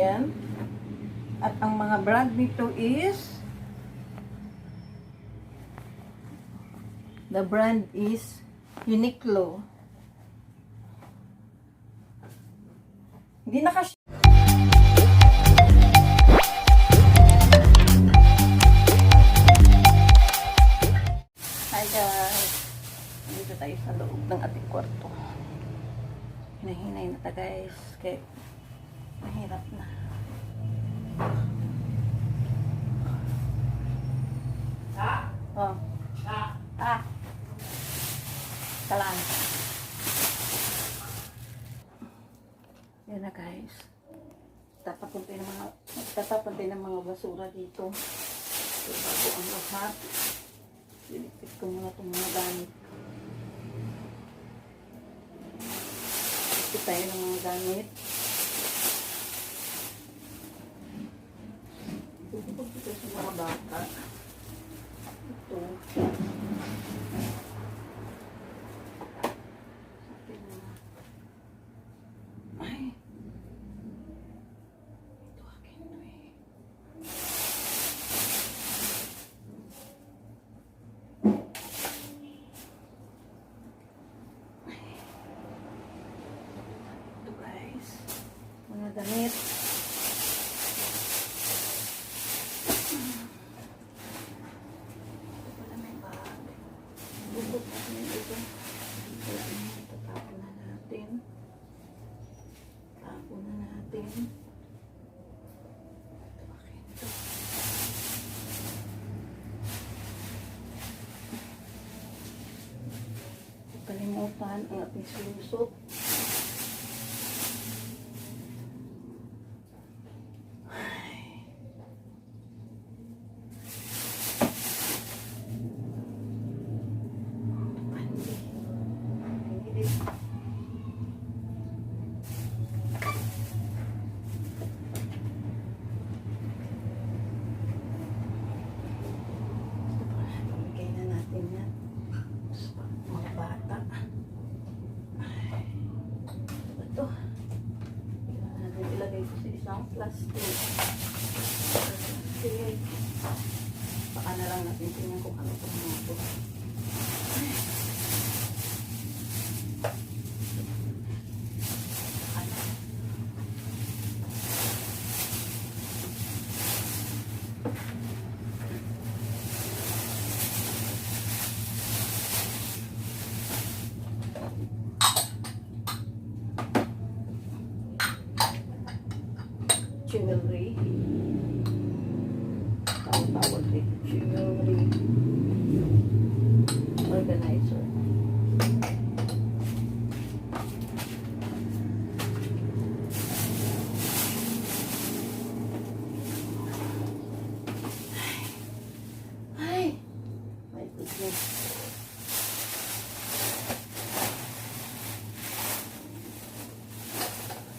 yan. At ang mga brand nito is The brand is Uniqlo. Hindi na kasi Hi guys! Dito tayo sa loob ng ating kwarto. Hinahinay na ta guys. Kaya mahirap na. Oh. Ah. Kalaan. Yan na guys. Tatapon tayo ng mga tatapon tayo ng mga basura dito. So, bago ang lahat. Liligpit ko muna itong mga gamit. Liligpit tayo ng mga gamit. Tutupag dito sa mga bata. Ito. Akin na. Ay. Ito akin to eh. Ito guys. Mga damit. Ito pala may bag. Bubog natin ito. Wala na. Tatapon na natin. Tapon na natin. Ito akin ito. Huwag kalimutan ang ating sulusot. Pandi. Hindi. Bigay na natin yan. Sa mga bata. Ay, ano ba ito? Kailangan natin isang plastic. Plastic. Baka na lang natin tingnan kung ano itong mga ito. jewelry. Tawag tawag din. Jewelry. Organizer. Ay! My goodness.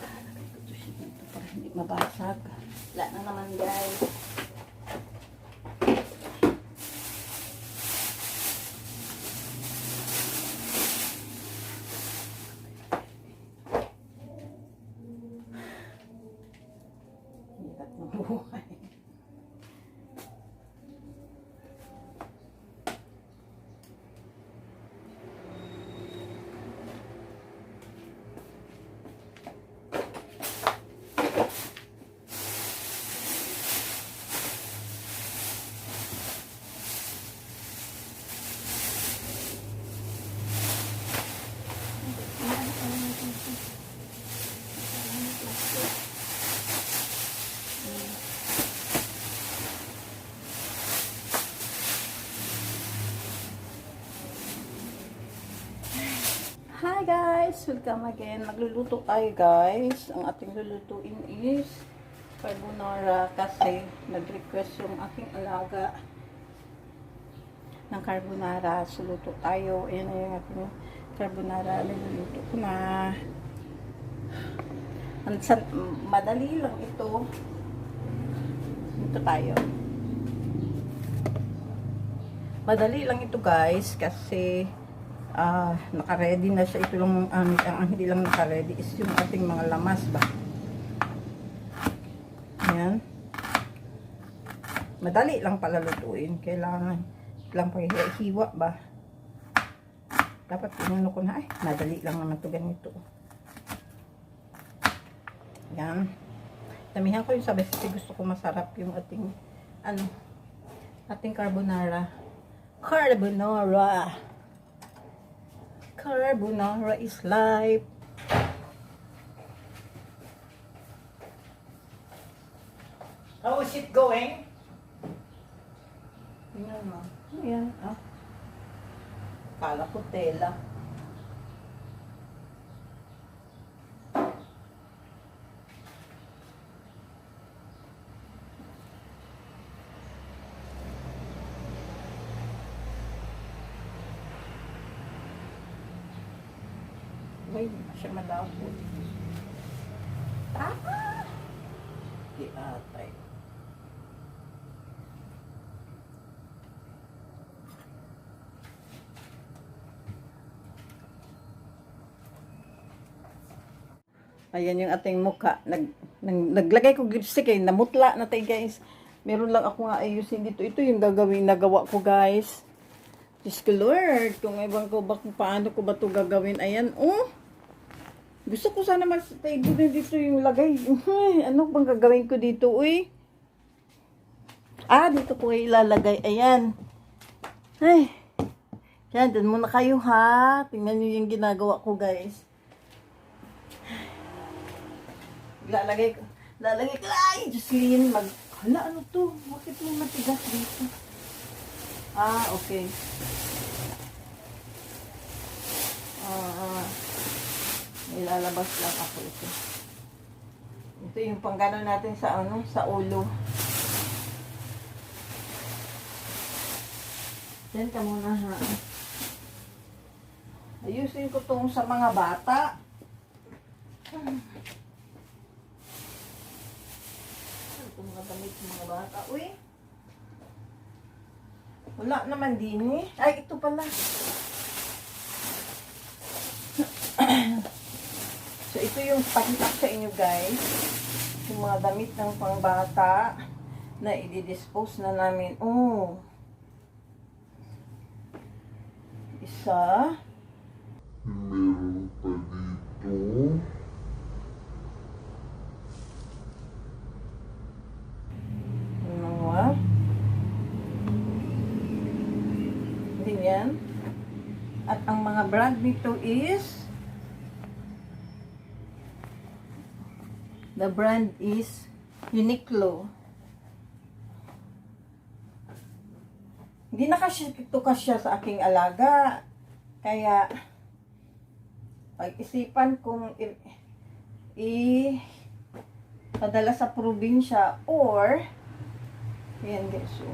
Lalagay ko to siya dito para hindi mabasag. Wala na naman guys. Hirap ng buhay. Hi guys! Welcome again. Magluluto tayo guys. Ang ating lulutuin is carbonara kasi nag-request yung aking alaga ng carbonara. So luto tayo. Ayan na yung aking carbonara. Niluluto ko na. Ang san- madali lang ito. Ito tayo. Madali lang ito guys kasi ah naka-ready na siya. Ito lang ang, ang, hindi lang naka-ready is yung ating mga lamas ba. Ayan. Madali lang pala lutuin. Kailangan lang paghiwa ba. Dapat pinuno ko na, ay, madali lang naman to ganito. Yan. Damihan ko yung sabi kasi gusto ko masarap yung ating, ano, ating carbonara. Carbonara. Carbonara is life. How is it going? Tingnan mo. Ayan, ah. Kala ko tela. Pa siya malabo. Ah! Di atay. Ayan yung ating mukha. Nag, nag, naglagay ko lipstick eh. Namutla na tayo guys. Meron lang ako nga ayusin dito. Ito yung gagawin nagawa ko guys. Diyos ko Lord. Kung ewan ko ba paano ko ba ito gagawin. Ayan. Oh. Gusto ko sana mas table na dito yung lagay. Ay, ano bang gagawin ko dito? Uy. Ah, dito ko ilalagay. Ayan. Ay. Yan, dun muna kayo ha. Tingnan nyo yung ginagawa ko guys. Lalagay ko. Lalagay ko. Ay, Jocelyn, mag... Hala, ano to? Bakit may matigas dito? Ah, okay. Ah, ah. Ilalabas lang ako ito. Ito yung panggano natin sa ano, sa ulo. Diyan ka muna ha. Ayusin ko tong sa mga bata. Ito mga damit ng mga bata. Uy! Wala naman din eh. Ay, ito pala. so, ito yung pakita sa inyo guys. Yung mga damit ng pangbata na i-dispose na namin. Oh. Isa. Meron pa dito. Dalawa. Din yan. At ang mga brand nito is the brand is Uniqlo. Hindi na kasi ito kasya sa aking alaga. Kaya pag-isipan kong i, i padala sa probinsya or Ayan guys, so.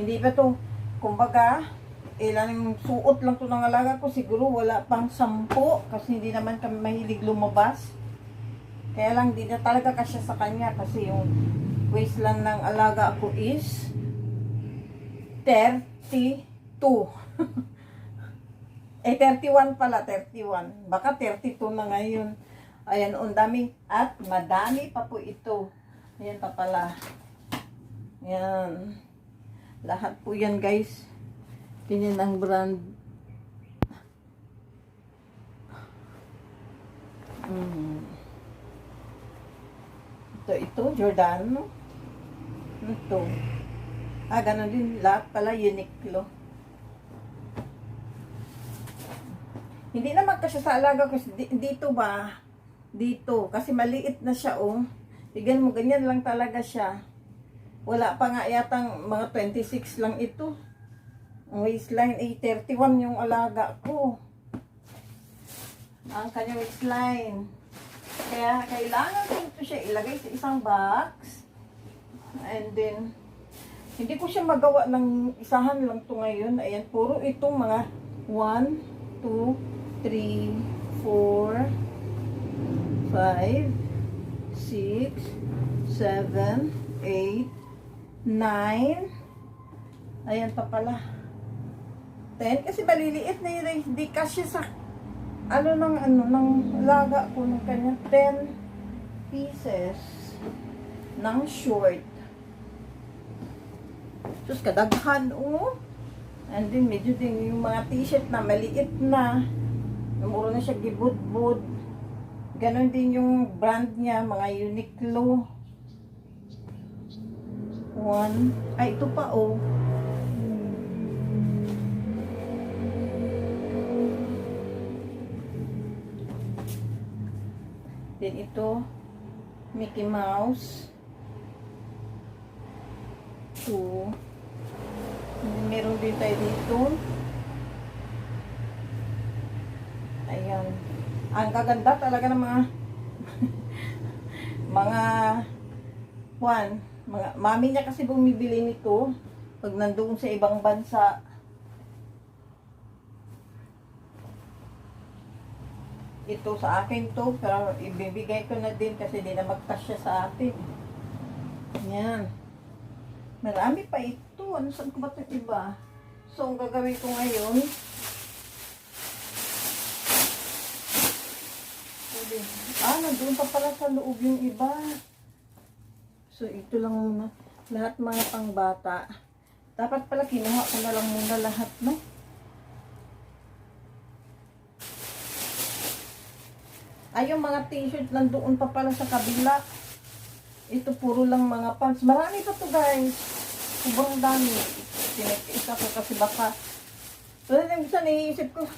Hindi pa to, kumbaga, ilang suot lang to ng alaga ko, siguro wala pang sampo, kasi hindi naman kami mahilig lumabas. Kaya lang, di na talaga kasya sa kanya, kasi yung waistline ng alaga ko is 32. eh, 31 pala, 31. Baka 32 na ngayon. Ayan, ang dami. At madami pa po ito. Ayan pa pala. Yan. Lahat po yan guys. Ganyan ang brand. Mm. Ito, ito, Giordano. Ito. Ah, ganun din. Lahat pala Uniqlo. Hindi naman kasi sa alaga kasi di- dito ba? Dito. Kasi maliit na siya, oh. Tignan mo, ganyan lang talaga siya. Wala pa nga yatang mga 26 lang ito. Waistline ay 31 yung alaga ko. Ang kanyang waistline. Kaya kailangan ko ito siya ilagay sa isang box. And then, hindi ko siya magawa ng isahan lang to ngayon. Ayan, puro itong mga 1, 2, 3, 4, 5, 6, 7, 8, 9. Ayan pa pala. 10. Kasi maliliit na yun. eh. Hindi kasi sa ano ng ano ng laga ko ng kanya 10 pieces. ng short. Sus, kadaghan, oh. And then, medyo din yung mga t-shirt na maliit na. Namuro na siya gibud-bud. Ganon din yung brand niya, mga Uniqlo. One. Ay, ito pa, oh. Then ito, Mickey Mouse. Then meron din tayo dito. Ayan. Ang gaganda talaga ng mga mga Juan, mga mami niya kasi bumibili nito pag nandoon sa ibang bansa. Ito sa akin to, pero ibibigay ko na din kasi di na magkasya sa atin. Yan. Marami pa ito. Ano saan ko ba ito iba? So, ang gagawin ko ngayon. Ah, nandun pa pala sa loob yung iba. So, ito lang muna. Lahat mga pangbata. Dapat pala kinuha ko na lang muna lahat, no? Ay, yung mga t-shirt nandoon pa pala sa kabila. Ito puro lang mga pants. Marami pa to guys. Sobrang dami. Sinag-isa ko kasi baka. So, isa naiisip ko,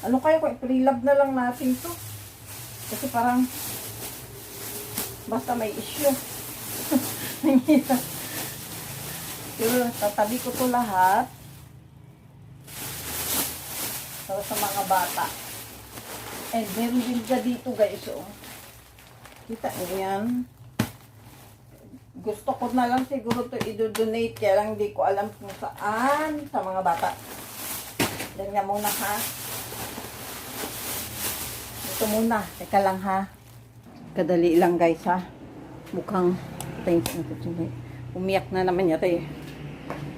ano kaya kung i-pre-love na lang natin to? Kasi parang basta may issue. Pero tatabi ko to lahat para sa mga bata. And meron din dito guys. Oh. Kita yan. Gusto ko na lang siguro to i-donate kaya lang hindi ko alam kung saan sa mga bata. Yan nga muna ha. Ito muna. Teka lang ha. Kadali lang guys ha. Mukhang Umiyak na naman yata eh.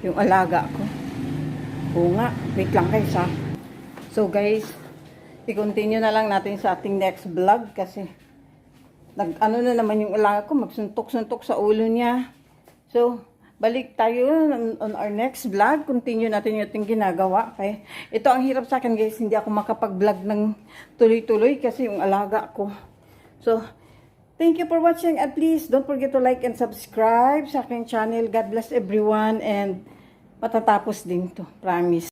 Yung alaga ko. Oo nga. Wait lang guys ha. So guys, i-continue na lang natin sa ating next vlog kasi nag ano na naman yung alaga ko. Magsuntok-suntok sa ulo niya. So, balik tayo on, our next vlog. Continue natin yung ating ginagawa. Okay? Ito ang hirap sa akin guys. Hindi ako makapag-vlog ng tuloy-tuloy kasi yung alaga ko. So, thank you for watching. At least, don't forget to like and subscribe sa aking channel. God bless everyone and matatapos din to. Promise.